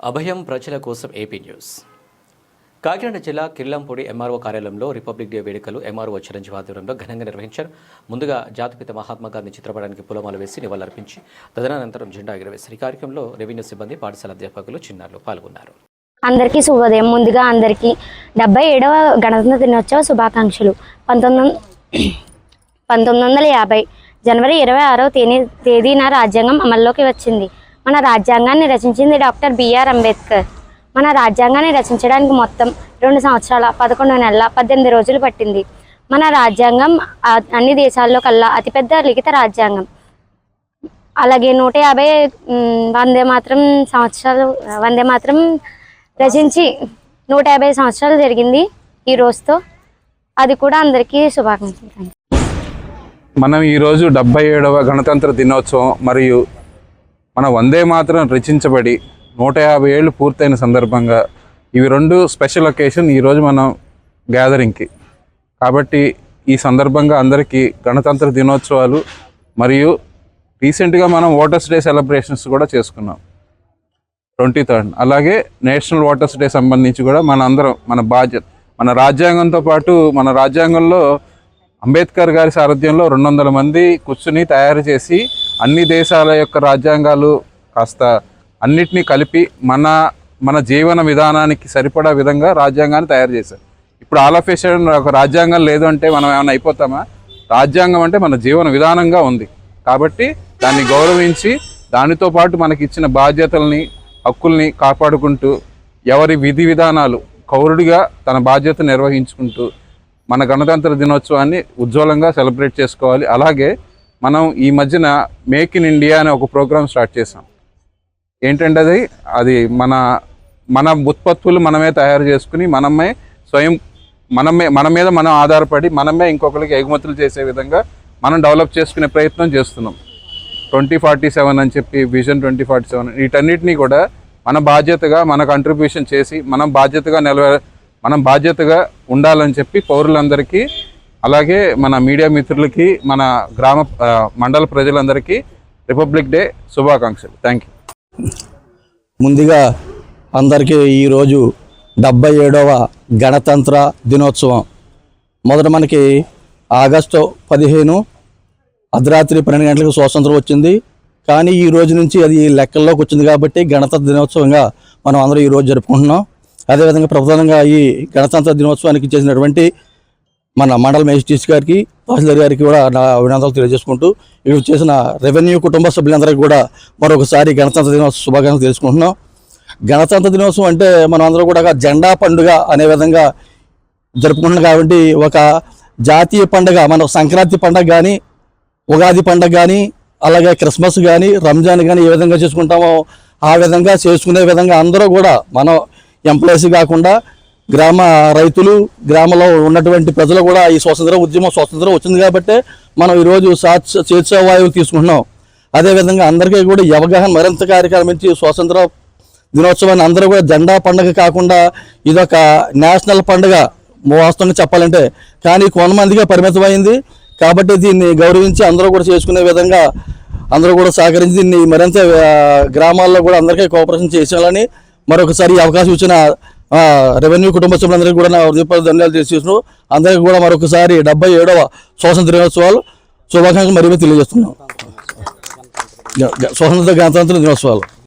అభయం ప్రజల కోసం AP news. Kakinada జిల్లా కిర్లంపూడి ఎంఆర్ఓ కార్యాలయంలో రిపబ్లిక్ డే వేడుకలు ఎంఆర్ఓ చిరంజీవి ఆధ్వర్యంలో ఘనంగా నిర్వహించారు. ముందుగా జాతిపిత మహాత్మా గాంధీ చిత్రపటానికి పూలమాల వేసి నివాళులర్పించి తదనంతరం జెండా ఎగరవేశారు ఈ కార్యక్రమంలో రెవెన్యూ సిబ్బంది పాఠశాల అధ్యాపకులు చిన్నారులు పాల్గొన్నారు. అందరికీ శుభోదయం. ముందుగా అందరికీ డెబ్బై ఏడవ గణతంత్ర దినోత్సవ శుభాకాంక్షలు. పంతొమ్మిది పంతొమ్మిది వందల యాభై జనవరి ఇరవై ఆరవ తేదీ తేదీన రాజ్యాంగం అమల్లోకి వచ్చింది. మన రాజ్యాంగాన్ని రచించింది డాక్టర్ బిఆర్ అంబేద్కర్. మన రాజ్యాంగాన్ని రచించడానికి మొత్తం రెండు సంవత్సరాల పదకొండు నెలల పద్దెనిమిది రోజులు పట్టింది. మన రాజ్యాంగం అన్ని దేశాల్లో కల్లా అతిపెద్ద లిఖిత రాజ్యాంగం. అలాగే నూట యాభై వందే మాత్రం సంవత్సరాలు వందే మాత్రం రచించి నూట యాభై సంవత్సరాలు జరిగింది ఈ రోజుతో. అది కూడా అందరికీ శుభాకాంక్షలు. మనం ఈరోజు డెబ్బై ఏడవ గణతంత్ర దినోత్సవం మరియు మన వందే మాత్రం రచించబడి నూట యాభై ఏళ్ళు పూర్తయిన సందర్భంగా ఇవి రెండు స్పెషల్ ఒకేషన్ ఈరోజు మనం గ్యాదరింగ్కి కాబట్టి ఈ సందర్భంగా అందరికీ గణతంత్ర దినోత్సవాలు మరియు రీసెంట్గా మనం ఓటర్స్ డే సెలబ్రేషన్స్ కూడా చేసుకున్నాం. Twenty third. అలాగే నేషనల్ ఓటర్స్ డే సంబంధించి కూడా మన అందరం మన బాధ్యత మన రాజ్యాంగంతో పాటు మన రాజ్యాంగంలో అంబేద్కర్ గారి సారథ్యంలో రెండు వందల మంది కూర్చుని తయారు చేసి అన్ని దేశాల యొక్క రాజ్యాంగాలు కాస్త అన్నిటినీ కలిపి మన మన జీవన విధానానికి సరిపడా విధంగా రాజ్యాంగాన్ని తయారు చేశారు. ఇప్పుడు ఆల్ ఆఫ్ ఒక రాజ్యాంగం లేదు అంటే మనం ఏమైనా అయిపోతామా? రాజ్యాంగం అంటే మన జీవన విధానంగా ఉంది. కాబట్టి దాన్ని గౌరవించి దానితో పాటు మనకి ఇచ్చిన బాధ్యతల్ని హక్కుల్ని కాపాడుకుంటూ ఎవరి విధి విధానాలు కౌరుడిగా తన బాధ్యత నిర్వహించుకుంటూ మన గణతంత్ర దినోత్సవాన్ని ఉజ్వలంగా సెలబ్రేట్ చేసుకోవాలి. అలాగే మనం ఈ మధ్యన మేక్ ఇన్ ఇండియా అనే ఒక ప్రోగ్రామ్ స్టార్ట్ చేసాం ఏంటంటే అది అది మన మన ఉత్పత్తులు మనమే తయారు చేసుకుని మనమే స్వయం మనమే మన మీద మనం ఆధారపడి మనమే ఇంకొకరికి ఎగుమతులు చేసే విధంగా మనం డెవలప్ చేసుకునే ప్రయత్నం చేస్తున్నాం. ట్వంటీ ఫార్టీ సెవెన్ అని చెప్పి విజన్ ట్వంటీ ఫార్టీ సెవెన్ వీటన్నిటినీ కూడా మన బాధ్యతగా మన కంట్రిబ్యూషన్ చేసి మనం బాధ్యతగా నిలవ మనం బాధ్యతగా ఉండాలని చెప్పి పౌరులందరికీ అలాగే మన మీడియా మిత్రులకి మన గ్రామ మండల ప్రజలందరికీ రిపబ్లిక్ డే శుభాకాంక్షలు. థ్యాంక్ యూ ముందుగా అందరికీ ఈరోజు డెబ్బై ఏడవ గణతంత్ర దినోత్సవం. మొదట మనకి ఆగస్టు పదిహేను అర్ధరాత్రి పన్నెండు గంటలకు స్వాతంత్రం వచ్చింది. కానీ ఈ రోజు నుంచి అది లెక్కల్లోకి వచ్చింది కాబట్టి గణతంత్ర దినోత్సవంగా మనం అందరూ ఈ రోజు జరుపుకుంటున్నాం. అదేవిధంగా ప్రధానంగా ఈ గణతంత్ర దినోత్సవానికి చేసినటువంటి మన మండల మేజిస్ట్రేట్ గారికి తహసీల్దార్ గారికి కూడా నా అభినందనలు తెలియజేసుకుంటూ ఇవి చేసిన రెవెన్యూ కుటుంబ సభ్యులందరికీ కూడా మరొకసారి గణతంత్ర దినోత్సవ శుభాకాంక్షలు తెలుసుకుంటున్నాం. గణతంత్ర దినోత్సవం అంటే మనం అందరూ కూడా జెండా పండుగ అనే విధంగా జరుపుకుంటున్నాం కాబట్టి ఒక జాతీయ పండుగ మన సంక్రాంతి పండుగ కానీ ఉగాది పండుగ కానీ అలాగే క్రిస్మస్ కానీ రంజాన్ కానీ ఏ విధంగా చేసుకుంటామో ఆ విధంగా చేసుకునే విధంగా అందరూ కూడా మనం ఎంప్లాయీస్ కాకుండా గ్రామ రైతులు గ్రామంలో ఉన్నటువంటి ప్రజలు కూడా ఈ స్వాతంత్ర ఉద్యమం స్వతంత్రం వచ్చింది కాబట్టి మనం ఈరోజు సాక్ష స్వేచ్ఛావాయువు తీసుకుంటున్నాం. అదేవిధంగా అందరికీ కూడా అవగాహన మరింత కార్యక్రమించి స్వతంత్ర స్వాతంత్ర దినోత్సవాన్ని అందరూ కూడా జెండా పండుగ కాకుండా ఇదొక నేషనల్ పండుగ వాస్తవంగా చెప్పాలంటే. కానీ కొంతమందిగా పరిమితమైంది. కాబట్టి దీన్ని గౌరవించి అందరూ కూడా చేసుకునే విధంగా అందరూ కూడా సహకరించి దీన్ని మరింత గ్రామాల్లో కూడా అందరికీ కోఆపరేషన్ చేసేయాలని మరొకసారి అవకాశం ఇచ్చిన రెవెన్యూ కుటుంబ సభ్యులందరికీ కూడా నా హృదయపూర్వక ధన్యాలు తెలియజేస్తున్నాను. అందరికీ కూడా మరొకసారి డెబ్బై ఏడవ స్వాతంత్ర దినోత్సవాలు శుభాకాంక్షలు మరీ తెలియజేస్తున్నాం స్వాతంత్ర గణతంత్ర దినోత్సవాలు.